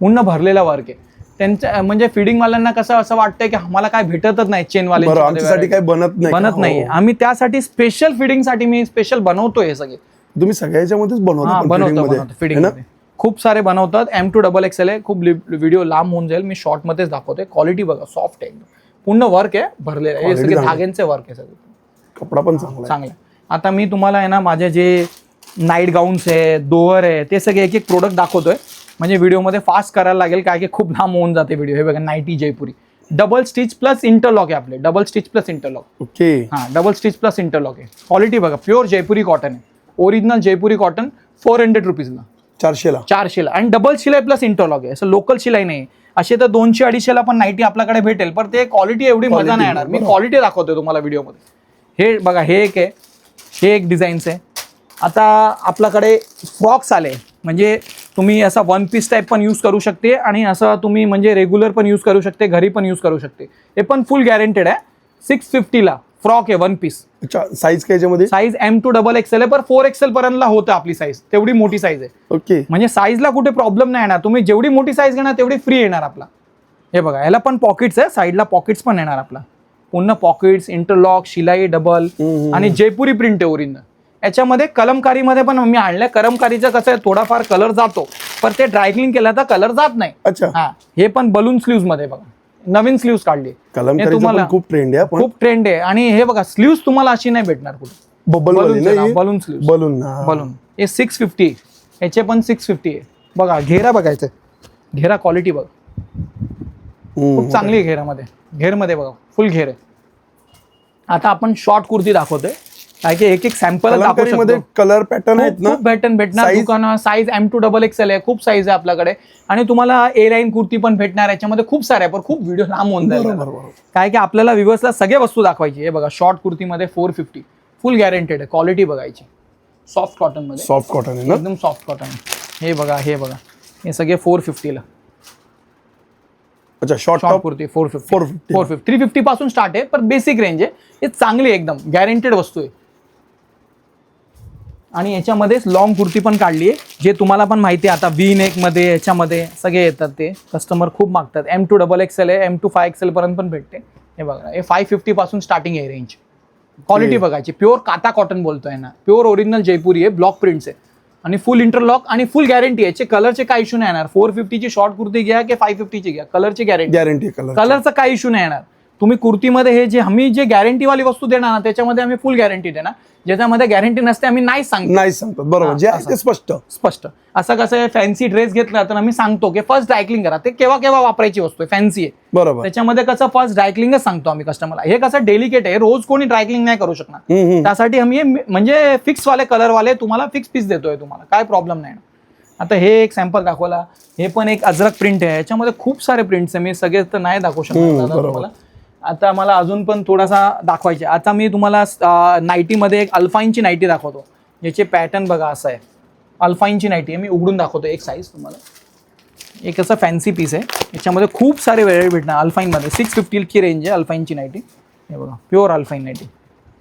पूर्ण भरलेला वर्क आहे. त्यांच्या म्हणजे फिडिंगवाल्यांना कसं असं वाटतंय की आम्हाला काय भेटतच नाही चेनवाले आमच्यासाठी काही बनत नाही? बनत नाही. हो. आम्ही त्यासाठी स्पेशल फिडिंगसाठी मी स्पेशल बनवतोय हे सगळे. तुम्ही सगळ्याच्या मध्येच हा बनवता बनवतो. फिडिंग खूप सारे बनवतात. एम टू डबल एक्सेल आहे. खूप व्हिडिओ लांब होऊन जाईल. मी शॉर्ट मध्येच दाखवतोय. क्वालिटी बघा सॉफ्ट आहे. एकदम पूर्ण वर्क आहे. भरलेलं आहे. सगळे. धाग्यांचे वर्क आहे सगळे. कपडा पण चांगला. चांगलं. आता मी तुम्हाला आहे ना माझे जे नाईट गाऊन्स आहे दोअर आहे ते सगळे एक एक प्रोडक्ट दाखवतोय. म्हणजे व्हिडिओमध्ये फास्ट करायला लागेल काय की खूप लांब होऊन जाते व्हिडिओ. हे बघा nighty Jaipuri. Double stitch plus interlock आहे आपले. Double stitch plus interlock okay. हां डबल स्टिच प्लस इंटरलॉक आहे. क्वालिटी बघा प्युअर जयपुरी कॉटन आहे. Original Jaipuri cotton four hundred रुपीजला चारशेला चारशेला आणि डबल शिलाई प्लस इंटरलॉक आहे. असं लोकल शिलाई नाही. असे तर दोनशे अडीचशेला पण नाईटी आपल्याकडे भेटेल पण ते क्वालिटी एवढी मजा नाही येणार. मी. क्वालिटी दाखवतोय तुम्हाला व्हिडिओमध्ये. हे बघा हे एक आहे. हे एक डिझाईन्स आहे. आता आपल्याकडे फ्रॉक्स आले. म्हणजे तुम्ही असा वन पीस टाईप पण यूज करू शकते आणि असं तुम्ही म्हणजे रेग्युलर पण यूज करू शकते घरी पण यूज करू शकते. हे पण फुल गॅरंटेड आहे. सिक्स फिफ्टीला फ्रॉक आहे वन पीस अच्छा साईज काय याच्यामध्ये? Size M to double XL आहे पण फोर एक्सेल पर्यंत होतं आपली साईज तेवढी मोठी साईज आहे. ओके म्हणजे साईजला कुठे प्रॉब्लेम नाही येणार. तुम्ही जेवढी मोठी साईज घेणार तेवढी फ्री येणार आपला. हे बघा याला पण पॉकेट्स आहे साईडला पॉकेट्स पण येणार आपला. पूर्ण पॉकेट्स इंटरलॉक शिलाई डबल. आणि जयपुरी प्रिंट आहे ओरिजिनल याच्यामध्ये कलमकारीमध्ये पण मी आणलंय. कलमकारीचं कसं आहे थोडाफार कलर जातो. पण ते ड्रायक्लिंग केलं तर कलर जात नाही. अच्छा. हा हे पण बलून स्लीव्समध्ये बघा. नवीन स्लीव्स काढली. कलमकारीचा तुम्हाला- खूप ट्रेंड आहे खूप ट्रेंड आहे. आणि हे बघा स्लीव्स तुम्हाला अशी नाही भेटणार कुठे. बबल balloons आहे ना, balloon वाली sleeves. बलून बलून हे सिक्स फिफ्टी याचे पण सिक्स फिफ्टी आहे. बघा घेरा बघायचं. घेरा क्वालिटी बघा. खूप चांगली आहे घेरामध्ये. घेरमध्ये बघा फुल घेर आहे. आता आपण शॉर्ट कुर्ती दाखवतोय. काय की एक एक सॅम्पलमध्ये कलर पॅटर्न आहेत ना? पॅटर्न भेटणार? दुकानं size M to double XL आहे. खूप साईज आहे आपल्याकडे. आणि तुम्हाला ए लाईन कुर्ती पण भेटणार. याच्यामध्ये खूप सारे आहे पण खूप व्हिडिओ लांब होऊन जाईल. काय की आपल्याला विवर्सला सगळे वस्तू दाखवायची आहे. बघा शॉर्ट कुर्तीमध्ये फोर फिफ्टी फुल गॅरंटेड आहे. क्वालिटी बघायची. सॉफ्ट कॉटनमध्ये. सॉफ्ट कॉटन आहे एकदम सॉफ्ट कॉटन हे बघा हे बघा. हे सगळे फोर फिफ्टीला अच्छा short short kurti four fifty 450. Four fifty three fifty पासून स्टार्ट आहे पण बेसिक रेंज आहे. हे चांगली आहे एकदम. गॅरंटेड वस्तू आहे. आणि याच्यामध्येच लॉंग कुर्ती पण काढली आहे जे तुम्हाला पण माहिती आहे आता वी नेकमध्ये याच्यामध्ये सगळे येतात ते. कस्टमर खूप मागतात. एम टू डबल एक्सेल आहे एम टू फाय एक्सेल पर्यंत पण भेटते. हे बघा हे फाय फिफ्टी पासून स्टार्टिंग आहे रेंज क्वालिटी बघायची. प्युअर काता कॉटन बोलतोय ना. प्युअर ओरिजिनल जयपुरी आहे ब्लॉक प्रिंट्स आहे. आणि फुल इंटरलॉक आणि फुल गॅरंटी आहे. याचे कलरचे काय इश्यू नाही येणार. फोर फिफ्टीची शॉर्ट कुर्ती घ्या की फाय फिफ्टीची घ्या? कलरची गॅरंटी गॅरंटी कलर कलरचा काही इश्यू नाही येणार. तुम्ही कुर्तीमध्ये हे जे आम्ही जे गॅरंटीवाली वस्तू देणार ना त्याच्यामध्ये आम्ही फुल गॅरंटी देणार. ज्याच्यामध्ये गॅरंटी नसते आम्ही नाही सांगतो. नाही सांगतात बरोबर. जे आहे असं. ते स्पष्ट. स्पष्ट. असं कसं फॅन्सी ड्रेस घेतला तर आम्ही सांगतो की फर्स्ट ड्रायक्लिंग करा. ते केव्हा केव्हा वापरायची वस्तू आहे फॅन्सी आहे. बरोबर. त्याच्यामध्ये कसं फर्स्ट ड्रायक्लिंगच सांगतो आम्ही कस्टमरला हे कसं डेलिकेट आहे रोज कोणी ड्रायक्लिंग नाही करू शकणार. त्यासाठी आम्ही म्हणजे फिक्स वाले कलर वाले तुम्हाला फिक्स पीस देतोय तुम्हाला. काय प्रॉब्लेम नाही. आता हे एक सॅम्पल दाखवला. हे पण एक अजरक प्रिंट आहे. याच्यामध्ये खूप सारे प्रिंट्स आहे. मी सगळे तर नाही दाखवू बरोबर. तुम्हाला. आता मला अजून पण थोडासा दाखवायचे आता मी तुम्हाला नाईटीमध्ये एक अल्फाईनची नाईटी दाखवतो. याचे पॅटर्न बघा असं आहे. अल्फाईनची नाईटी आहे. मी उघडून दाखवतो एक साईज तुम्हाला. एक असं फॅन्सी पीस आहे. याच्यामध्ये खूप सारे वेळ भेटणार अल्फाईनमध्ये. सिक्स फिफ्टीची रेंज आहे अल्फाईनची नाईटी. हे बघा प्युअर अल्फाईन नाईटी.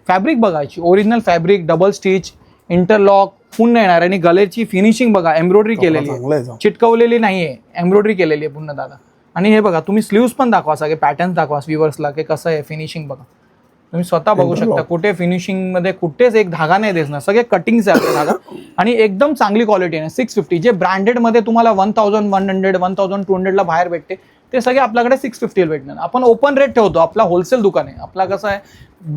फॅब्रिक बघायची original fabric double stitch interlock पूर्ण येणार आणि गलेची फिनिशिंग बघा एम्ब्रॉयडरी केलेली आहे. चिटकवलेली नाही आहे एम्ब्रॉयडरी केलेली आहे पूर्ण दादा. आणि हे बघा तुम्ही स्लीव्स पण दाखवा सगळे पॅटर्न दाखवा व्ह्युअर्सला की कसं आहे फिनिशिंग बघा. तुम्ही स्वतः बघू शकता. कुठे फिनिशिंगमध्ये कुठेच एक धागा नाही दिसणार सगळे कटिंग्स आहे धागा. आणि एकदम चांगली क्वालिटी आहे सिक्स फिफ्टी जे ब्रँडेडमध्ये तुम्हाला one thousand one hundred one thousand two हंड्रेडला बाहेर भेटते ते सगळे आपल्याकडे सिक्स फिफ्टीला भेटणार. आपण ओपन रेट ठेवतो आपला होलसेल दुकान आहे. आपला कसं आहे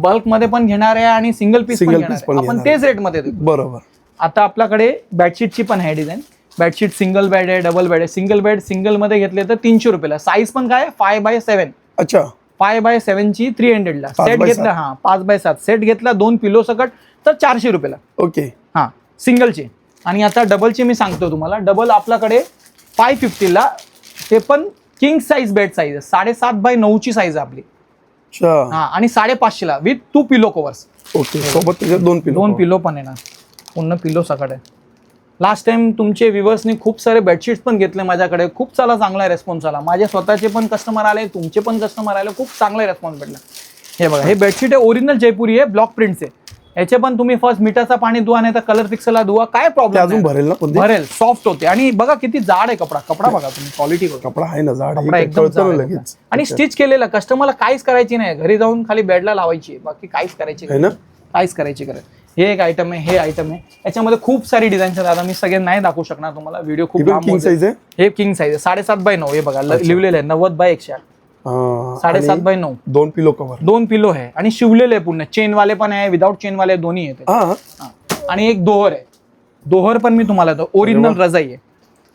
बल्कमध्ये पण घेणार आहे आणि सिंगल पीस पण घेणार आहे. आपण तेच रेटमध्ये देतो. बरोबर. आता आपल्याकडे बेडशीटची पण आहे डिझाईन बेडशीट सिंगल बेड आहे डबल बेड आहे. सिंगल बेड सिंगलमध्ये घेतले तर तीनशे रुपयाला. साईज पण काय? फाय बाय सेव्हन अच्छा. फाय बाय सेव्हनची थ्री हंड्रेडला सेट घेतला हा पाच बाय सात. सेट घेतला दोन पिलो सकट तर चारशे रुपयाला. ओके. हा सिंगलचे आणि आता डबलचे मी सांगतो तुम्हाला. डबल आपल्याकडे फाय फिफ्टीला ते पण किंग साईज बेड साईज आहे. साडेसात बाय नऊची साईज आहे आपली. हा आणि साडेपाचशेला with two pillow covers okay सोबत दोन पिलो दोन पिलो पण येणार पूर्ण पिलो सकट आहे. लास्ट टाइम तुमचे व्ह्युअर्सनी खूप सारे बेडशीट्स पण घेतले माझ्याकडे. खूप सारा चांगला रेस्पॉन्स आला. माझे स्वतःचे पण कस्टमर आले तुमचे पण कस्टमर आले. खूप चांगला रेस्पॉन्स भेटला. हे बघा हे बेडशीट आहे ओरिजिनल जयपुरी आहे ब्लॉक प्रिंट्स आहे. याचे पण तुम्ही फर्स्ट मिठाचा पाणी धुवा नाही तर कलर फिक्सला धुवा. काय प्रॉब्लेम अजून भरेल ना? भरेल सॉफ्ट होते. आणि बघा किती जाड आहे कपडा. कपडा बघा तुम्ही क्वालिटी कपडा आहे ना झाड कपडा एकदम जाड. आणि स्टिच केलेलं कस्टमरला काहीच करायची नाही. घरी जाऊन खाली बेडला लावायची. बाकी काहीच करायची काहीच करायची गरज हे एक आयटम आहे हे आयटम आहे. याच्यामध्ये खूप सारी डिझाईन्स आहेत. आता मी सगळे नाही दाखवू शकणार तुम्हाला. व्हिडिओ खूप लांब किंग होत. साईज आहे? हे किंग साईज आहे. साडेसात बाय नऊ हे बघा. ल- लिहिलेलं आहे. नव्वद बाय एकशे आठ. साडेसात आणि बाय नऊ. दोन पिलो कव्हर दोन पिलो आहे. आणि शिवलेले आहे पूर्ण. चेन वाले पण आहे. विदाऊट चेन वाले दोन्ही आहेत हा. हा. आणि एक दोहर आहे. दोहर पण मी तुम्हाला ओरिजिनल रजाई आहे.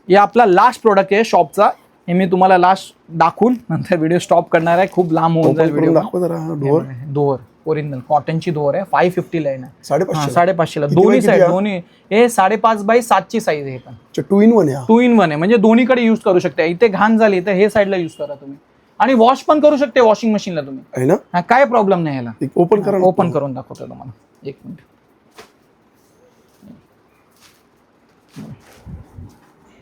हे आपला लास्ट प्रोडक्ट आहे शॉपचा हे मी तुम्हाला लास्ट दाखवून नंतर व्हिडिओ स्टॉप करणार आहे. खूप लांब होऊन जाईल करून व्हिडिओ दाखव जरा. डोअर दोहर. ओरिजिनल कॉटनची दोहर आहे फाय फिफ्टी लाईन आहे. साडेपाचशे साडेपाचशेला. दोन्ही साईड? दोन्ही. हे साडेपाच बाय सातची साईज आहे हे पण. टू इन वन या टू इन वन आहे. म्हणजे दोन्हीकडे युज करू शकता. इथे घाण झाली तर हे साईडला युज करा तुम्ही. आणि वॉश पण करू शकते वॉशिंग मशीनला तुम्ही. आहे ना? काय प्रॉब्लेम नाही याला ओपन करा. ओपन करून दाखवतो तुम्हाला. एक मिनिट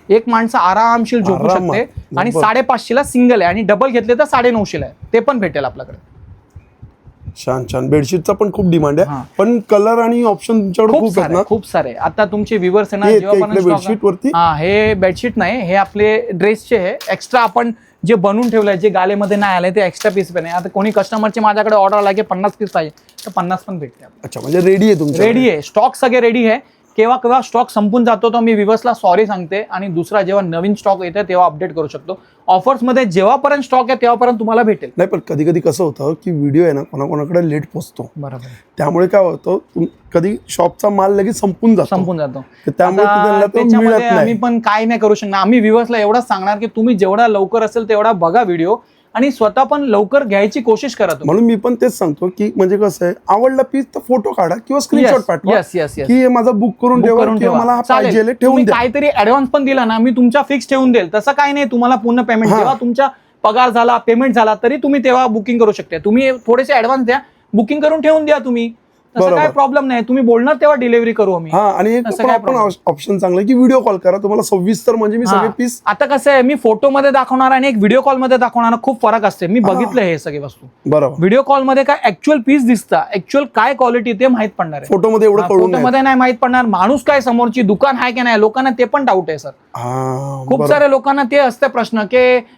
एक माणसं आरामशीर झोपू. शकते. आणि. साडेपाचशेला सिंगल आहे. आणि डबल घेतले तर साडे नऊशेला आहे. ते पण भेटेल आपल्याकडे. छान छान. बेडशीटचा पण खूप डिमांड हा. आहे पण कलर आणि ऑप्शन तुमच्याकडे खूप आहेत सारे ना? खूप सारे. आता तुमचे व्ह्युअर्स आहे ना हे बेडशीट वरती? हा हे बेडशीट नाही हे आपले ड्रेसचे आहे. एक्स्ट्रा आपण जे बनवून ठेवलंय जे गालेमध्ये नाही आलंय ते एक्स्ट्रा पीस पण आहे. आता कोणी कस्टमरची माझ्याकडे ऑर्डर आला की पन्नास पीस पाहिजे तर पन्नास पण भेटते अच्छा म्हणजे रेडी आहे तुमच्या रेडी आहे. स्टॉक सगळे रेडी आहे. केव्हा केव्हा स्टॉक संपून जातो तर मी विवर्सला सॉरी सांगते. आणि दुसरा जेव्हा नवीन स्टॉक येते तेव्हा अपडेट करू शकतो. ऑफर्समध्ये जेव्हापर्यंत स्टॉक आहे तेव्हापर्यंत तुम्हाला भेटेल. नाही पण कधी कधी कसं होतं की व्हिडिओ आहे ना कोणाकोणाकडे लेट पोचतो. बरोबर. त्यामुळे काय होतं कधी शॉपचा माल लगेच संपून जातो. संपून जातो. त्यामुळे आम्ही पण काय नाही करू शकणार. आम्ही व्ह्युअर्सला एवढंच सांगणार की तुम्ही जेवढा लवकर असेल तेवढा बघा व्हिडिओ आणि स्वतः पण लवकर घ्यायची कोशिश करा तुम्ही. म्हणून मी पण तेच सांगतो की म्हणजे कसं आहे आवडला पीस तर फोटो काढा किंवा स्क्रीनशॉट पाठवा येस येस येस की हे माझा बुक करून ठेवा करून किंवा ठेवा. मला हा चालेल. पाहिजे ठेवून तुम्ही द्या. काहीतरी ऍडव्हान्स पण दिला ना मी तुमच्या फिक्स ठेवून देईल. तसं काही नाही तुम्हाला पूर्ण पेमेंट हा. जेव्हा तुमचा पगार झाला पेमेंट झाला तरी तुम्ही तेव्हा बुकिंग करू शकता. तुम्ही थोडेसे ऍडव्हान्स द्या. बुकिंग करून ठेवून द्या तुम्ही. तसं. काय प्रॉब्लेम नाही. तुम्ही बोलणार तेव्हा डिलिव्हरी करू आम्ही. हा आणि एक काय problem? ऑप्शन चांगलं की व्हिडिओ कॉल करा. तुम्हाला सविस्तर म्हणजे मी सगळे हा. पीस आता कसं आहे मी फोटोमध्ये दाखवणार आणि एक व्हिडिओ कॉलमध्ये दाखवणार खूप फरक असते. मी बघितलं हे सगळे वस्तू. बरोबर. व्हिडिओ कॉलमध्ये काय ऍक्च्युअल पीस दिसतं ऍक्च्युअल काय क्वालिटी ते माहीत पडणार आहे. फोटोमध्ये एवढं कळून नाही फोटोमध्ये नाही माहीत पडणार. माणूस काय समोरची दुकान आहे की नाही लोकांना ते पण डाऊट आहे सर हा खूप बरोबर. साऱ्या लोकांना ते असते प्रश्न की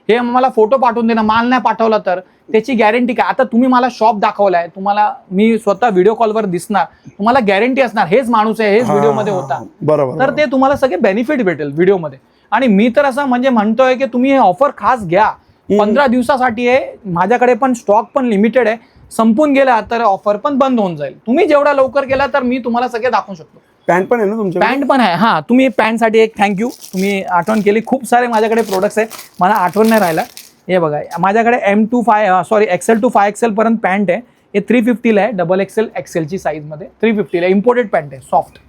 हे मला फोटो पाठवून दे ना माल नाही पाठवला तर. त्याची गॅरंटी काय? आता तुम्ही मला शॉप दाखवलाय तुम्हाला मी स्वतः व्हिडिओ कॉलवर दिसणार तुम्हाला गॅरंटी असणार हेच माणूस आहे हेच हा, व्हिडिओमध्ये होता. बरोबर तर ते तुम्हाला सगळे बेनिफिट भेटेल व्हिडिओमध्ये आणि मी तर असं म्हणजे म्हणतोय की तुम्ही हे ऑफर खास घ्या. पंधरा दिवसासाठी आहे माझ्याकडे पण स्टॉक पण लिमिटेड आहे. संपून गेला तर ऑफर पण बंद होऊन जाईल. तुम्ही जेवढा लवकर गेला तर मी तुम्हाला सगळे दाखवू शकतो. पॅन्ट पण आहे ना तुमच्या पॅन्ट पण आहे. हा तुम्ही पॅन्टसाठी एक थँक्यू तुम्ही आठवण केली खूप सारे माझ्याकडे प्रोडक्ट्स आहे. मला आठवण नाही राहिला. हे बघा माझ्याकडे M to five sorry XL to five XL पर्यंत पॅन्ट आहे. हे थ्री फिफ्टीला आहे डबल एक्सेल एक्सेलची साईजमध्ये थ्री फिफ्टीला इम्पोर्टेड पॅन्ट आहे सॉफ्ट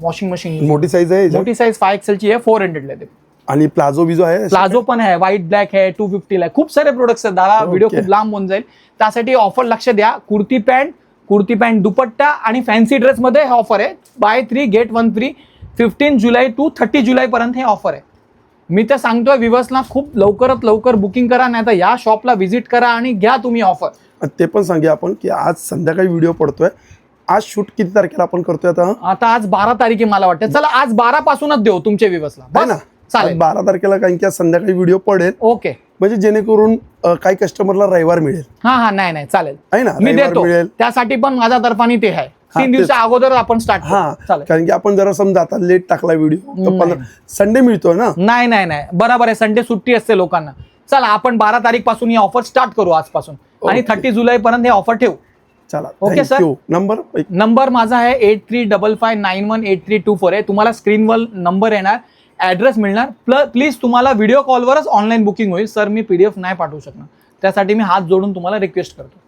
वॉशिंग मशीन मोठी साईज आहे. मोठी साईज फाय एक्सेलची आहे फोर हंड्रेडला ते. आणि प्लाझो बिझो आहे? प्लाझो पण आहे व्हाईट ब्लॅक आहे टू फिफ्टीला आहे. खूप सारे प्रोडक्ट्स आहेत दादा. व्हिडिओ खूप लांब होऊन जाईल. त्यासाठी ऑफर लक्ष द्या कुर्ती पॅन्ट कुर्ती पॅन्ट दुपट्टा आणि फॅन्सी ड्रेसमध्ये हे ऑफर आहे. Buy three get one free fifteen July to thirty जुलैपर्यंत हे ऑफर आहे. मी तर सांगतोय विवर्सला खूप लवकरात लवकर बुकिंग करा नाही तर या शॉपला व्हिजिट करा आणि घ्या तुम्ही ऑफर. ते पण सांगूया आपण की आज संध्याकाळी व्हिडिओ पडतोय. आज शूट किती तारखेला आपण करतोय आता? आता आज बारा तारीख मला वाटतं. चला आज बारा पासूनच देऊ तुमच्या ना बस आज चालेल. बारा तारखेला कारण की आज संध्याकाळी व्हिडिओ पडेल. ओके. म्हणजे जेणेकरून अं, काही कस्टमरला रविवार मिळेल. हा हा नाही नाही चालेल. आहे ना मी रविवार देतो. मिळेल. त्यासाठी पण माझ्या तर्फाने ते आहे. तीन. दिवसा अगोदर आपण स्टार्ट हा कारण की आपण जरा समजा आता लेट टाकला व्हिडिओ तर संडे मिळतोय ना? नाही नाही नाही. बरोबर आहे संडे सुट्टी असते लोकांना. चला आपण बारा तारीखपासून ही ऑफर स्टार्ट करू आजपासून. आणि. थर्टी जुलै पर्यंत हे ऑफर ठेवू. चला sir. थँक्यू नंबर नंबर माझा आहे eight three double five nine one eight three two four आहे. तुम्हाला स्क्रीनवर नंबर येणार ऍड्रेस मिळणार. प्लस प्लीज तुम्हाला व्हिडिओ कॉलवरच ऑनलाईन बुकिंग होईल. सर मी पीडीएफ नाही पाठवू शकणार. त्यासाठी मी हात जोडून तुम्हाला रिक्वेस्ट करतो.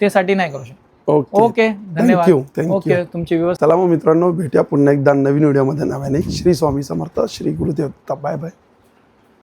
त्यासाठी नाही करू शकत. ओके. ओके धन्यवाद. you. ओके तुमची व्यवस्था चला मग मित्रांनो भेटूया पुन्हा एकदा नवीन व्हिडिओमध्ये नव्याने. श्री स्वामी समर्थ श्री गुरुदेव. Bye bye